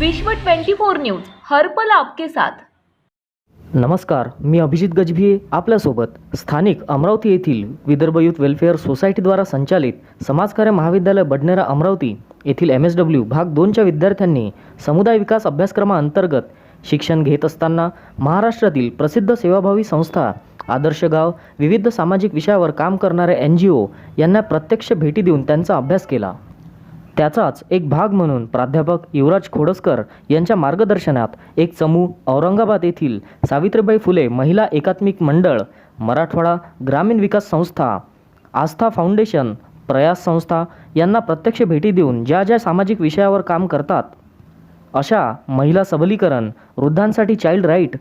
विश्व 24 न्यूज हरपल आपके साथ. नमस्कार मी अभिजित गजभिये आपल्यासोबत. स्थानिक अमरावती येथील विदर्भ युथ वेलफेअर सोसायटीद्वारा संचालित समाजकार्य महाविद्यालय बडनेरा अमरावती येथील एम एस डब्ल्यू भाग दोनच्या विद्यार्थ्यांनी समुदाय विकास अभ्यासक्रमाअंतर्गत शिक्षण घेत असताना महाराष्ट्रातील प्रसिद्ध सेवाभावी संस्था आदर्श गाव विविध सामाजिक विषयावर काम करणाऱ्या एन जी ओ यांना प्रत्यक्ष भेटी देऊन त्यांचा अभ्यास केला. त्याचाच एक भाग म्हणून प्राध्यापक युवराज खोडसकर यांच्या मार्गदर्शनात एक चमू औरंगाबाद येथील सावित्रीबाई फुले महिला एकात्मिक मंडळ मराठवाडा ग्रामीण विकास संस्था आस्था फाउंडेशन प्रयास संस्था यांना प्रत्यक्ष भेटी देऊन ज्या ज्या सामाजिक विषयावर काम करतात अशा महिला सबलीकरण वृद्धांसाठी चाइल्ड राईट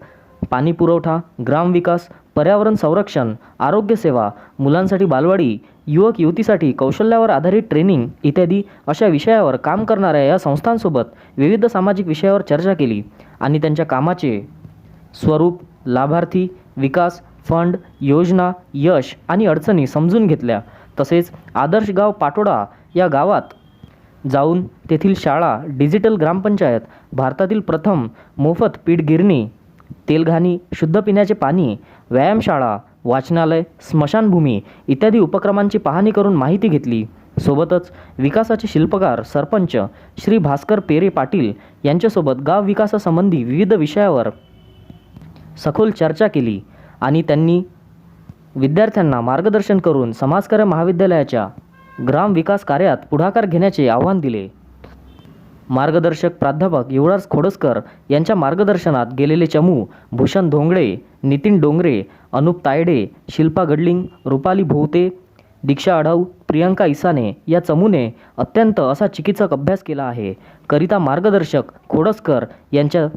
पाणी पुरवठा ग्रामविकास पर्यावरण संरक्षण आरोग्यसेवा मुलांसाठी बालवाडी युवक युवतीसाठी कौशल्यावर आधारित ट्रेनिंग इत्यादी अशा विषयावर काम करणाऱ्या या संस्थांसोबत विविध सामाजिक विषयावर चर्चा केली आणि त्यांच्या कामाचे स्वरूप लाभार्थी विकास फंड योजना यश आणि अडचणी समजून घेतल्या. तसेच आदर्श गाव पाटोडा या गावात जाऊन तेथील शाळा डिजिटल ग्रामपंचायत भारतातील प्रथम मोफत पीठ गिरणी तेलघाणी शुद्ध पिण्याचे पाणी व्यायामशाळा वाचनालय स्मशानभूमी इत्यादी उपक्रमांची पाहणी करून माहिती घेतली. सोबतच विकासाचे शिल्पकार सरपंच श्री भास्कर पेरे पाटील यांच्यासोबत गाव विकासासंबंधी विविध विषयावर सखोल चर्चा केली आणि त्यांनी विद्यार्थ्यांना मार्गदर्शन करून समाजकार्य महाविद्यालयाच्या ग्राम विकास कार्यात पुढाकार घेण्याचे आव्हान दिले. मार्गदर्शक प्राध्यापक युवराज खोडसकर यांच्या मार्गदर्शनात गेलेले चमू भूषण धोंगडे नितीन डोंगरे अनुप तायडे शिल्पा गडलिंग रुपाली भोवते दीक्षा अढाऊ प्रियंका इसाने या चमूने अत्यंत असा चिकित्सक अभ्यास केला आहे. करिता मार्गदर्शक खोडसकर यांच्या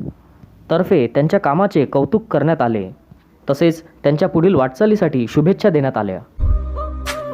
तर्फे त्यांच्या कामाचे कौतुक करण्यात आले. तसेच त्यांच्या पुढील वाटचालीसाठी शुभेच्छा देण्यात आल्या.